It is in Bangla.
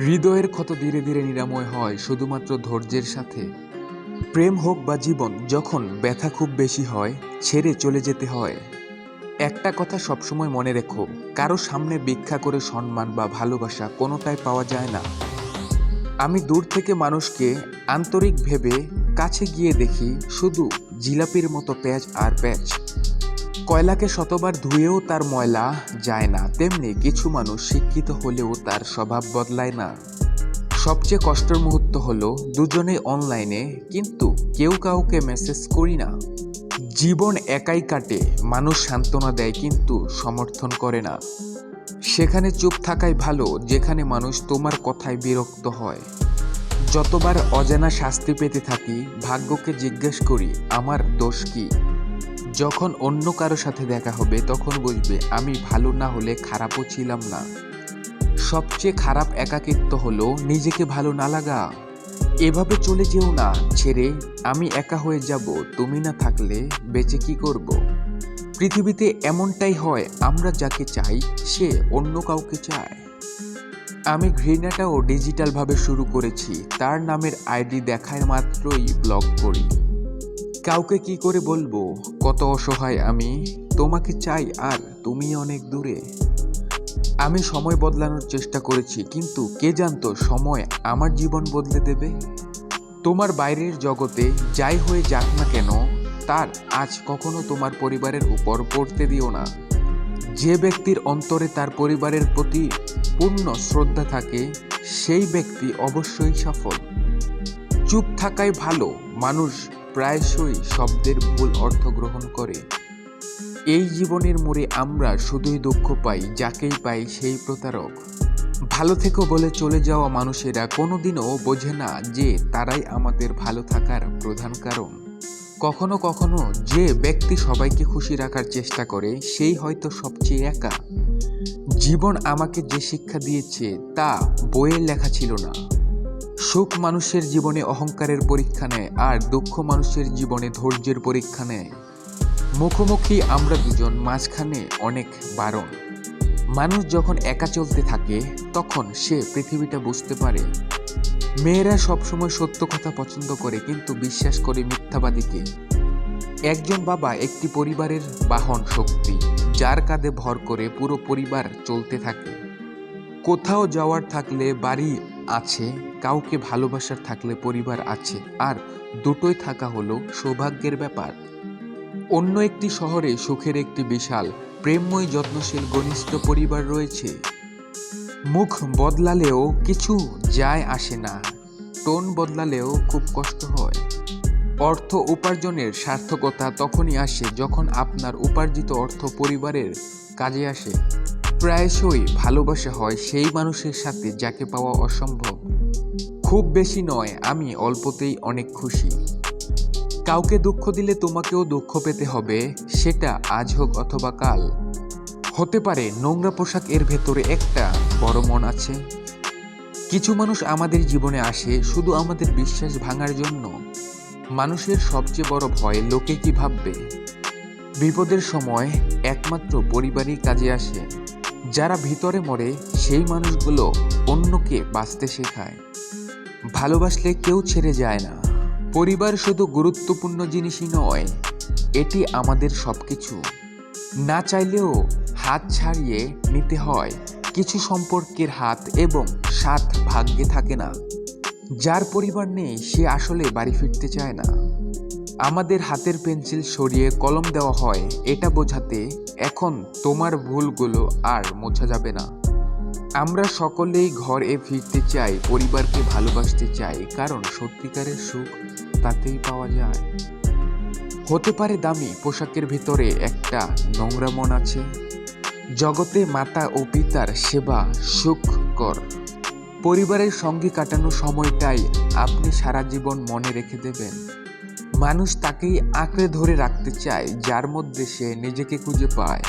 হৃদয়ের ক্ষত ধীরে ধীরে নিরাময় হয় শুধুমাত্র ধৈর্যের সাথে। প্রেম হোক বা জীবন, যখন ব্যথা খুব বেশি হয়, ছেড়ে চলে যেতে হয়। একটা কথা সবসময় মনে রেখো, কারও সামনে ভিক্ষা করে সম্মান বা ভালোবাসা কোনোটাই পাওয়া যায় না। আমি দূর থেকে মানুষকে আন্তরিক ভেবে কাছে গিয়ে দেখি, শুধু জিলাপির মতো প্যাচ আর প্যাচ কয়লাকে শতবার ধুয়েও তার ময়লা যায় না, তেমনি কিছু মানুষ শিক্ষিত হলেও তার স্বভাব বদলায় না। সবচেয়ে কষ্টের মুহূর্ত হলো, দুজনেই অনলাইনে কিন্তু কেউ কাউকে মেসেজ করি না। জীবন একাই কাটে, মানুষ সান্ত্বনা দেয় কিন্তু সমর্থন করে না। সেখানে চুপ থাকাই ভালো, যেখানে মানুষ তোমার কথায় বিরক্ত হয়। যতবার অজানা শাস্তি পেতে থাকি, ভাগ্যকে জিজ্ঞেস করি, আমার দোষ কি? যখন অন্য কারও সাথে দেখা হবে, তখন বুঝবে, আমি ভালো না হলে খারাপও ছিলাম না। সবচেয়ে খারাপ একাকিত্ব হলো, নিজেকে ভালো না লাগা। এভাবে চলে যেও না, ছেড়ে আমি একা হয়ে যাব, তুমি না থাকলে বেঁচে কি করব? পৃথিবীতে এমনটাই হয়, আমরা যাকে চাই, সে অন্য কাউকে চায়। আমি ঘৃণাটাও ডিজিটালভাবে শুরু করেছি, তার নামের আইডি দেখায় মাত্রই ব্লক করি। কাউকে কি করে বলব? কত অসহায় আমি। তোমাকে চাই আর তুমি অনেক দূরে। আমি সময় বদলানোর চেষ্টা করেছি, কিন্তু কে জানতো সময় আমার জীবন বদলে দেবে? তোমার বাইরের জগতে যাই হয়ে যাক না কেন, তার আজ কখনো তোমার পরিবারের উপর পড়তে দিও না। যে ব্যক্তির অন্তরে তার পরিবারের প্রতি পূর্ণ শ্রদ্ধা থাকে, সেই ব্যক্তি অবশ্যই সফল। চুপ থাকাই ভালো, মানুষ প্রায়শই শব্দের ভুল অর্থ গ্রহণ করে। এই জীবনের মোড়ে আমরা শুধুই দুঃখ পাই, যাকেই পাই সেই প্রতারক। ভালো থেকো বলে চলে যাওয়া মানুষেরা কোনোদিনও বোঝে না যে তারাই আমাদের ভালো থাকার প্রধান কারণ। কখনো কখনো যে ব্যক্তি সবাইকে খুশি রাখার চেষ্টা করে, সেই হয়তো সবচেয়ে একা। জীবন আমাকে যে শিক্ষা দিয়েছে, তা বইয়ে লেখা ছিল না। সুখ মানুষের জীবনে অহংকারের পরীক্ষা নেয়, আর দুঃখ মানুষের জীবনে ধৈর্যের পরীক্ষা নেয়। মুখোমুখি আমরা দুজন, মাঝখানে অনেক বারণ। মানুষ যখন একা চলতে থাকে, তখন সে পৃথিবীটা বুঝতে পারে। মেয়েরা সবসময় সত্য কথা পছন্দ করে, কিন্তু বিশ্বাস করে মিথ্যাবাদীকে। একজন বাবা একটি পরিবারের বাহন শক্তি, যার কাঁধে ভর করে পুরো পরিবার চলতে থাকে। কোথাও যাওয়ার থাকলে বাড়ি আছে, কাউকে ভালোবাসার থাকলে পরিবার আছে, আর দুটোই থাকা হলো সৌভাগ্যের ব্যাপার। অন্য একটি শহরে সুখের একটি বিশাল, প্রেমময়, যত্নশীল, ঘনিষ্ঠ পরিবার রয়েছে। মুখ বদলালেও কিছু যায় আসে না, টোন বদলালেও খুব কষ্ট হয়। অর্থ উপার্জনের সার্থকতা তখনই আসে যখন আপনার উপার্জিত অর্থ পরিবারের কাজে আসে। প্রায়শই ভালোবাসা হয় সেই মানুষের সাথে যাকে পাওয়া অসম্ভব। খুব বেশি নয়, আমি অল্পতেই অনেক খুশি। কাউকে দুঃখ দিলে তোমাকেও দুঃখ পেতে হবে, সেটা আজ হোক অথবা কাল। হতে পারে নোংরা পোশাক এর ভেতরে একটা বড় মন আছে। কিছু মানুষ আমাদের জীবনে আসে শুধু আমাদের বিশ্বাস ভাঙার জন্য। মানুষের সবচেয়ে বড় ভয় লোকে কি ভাববে? বিপদের সময় একমাত্র পরিবারই কাজে আসে। যারা ভিতরে মরে, সেই মানুষগুলো অন্যকে বাঁচতে শেখায়। ভালোবাসলে কেউ ছেড়ে যায় না। পরিবার শুধু গুরুত্বপূর্ণ জিনিসই নয়, এটি আমাদের সবকিছু। না চাইলেও হাত ছাড়িয়ে নিতে হয়, কিছু সম্পর্কের হাত এবং সাত ভাগ্যে থাকে না। যার পরিবার নেই, সে আসলে বাড়ি ফিরতে চায় না। আমাদের হাতের পেন্সিল সরিয়ে কলম দেওয়া হয়, এটা বোঝাতে এখন তোমার ভুলগুলো আর মোছা যাবে না। আমরা সকলেই ঘরে ফিরতে চাই, পরিবারকে ভালোবাসতে চাই, কারণ সত্যিকারের সুখ তাতেই পাওয়া যায়। হতে পারে দামি পোশাকের ভিতরে একটা নোংরা মন আছে। জগতে মাতা ও পিতার সেবা সুখ কর পরিবারের সঙ্গে কাটানো সময়টাই আপনি সারা জীবন মনে রেখে দেবেন। মানুষ তাকেই আঁকড়ে ধরে রাখতে চায় যার মধ্যে সে নিজেকে খুঁজে পায়।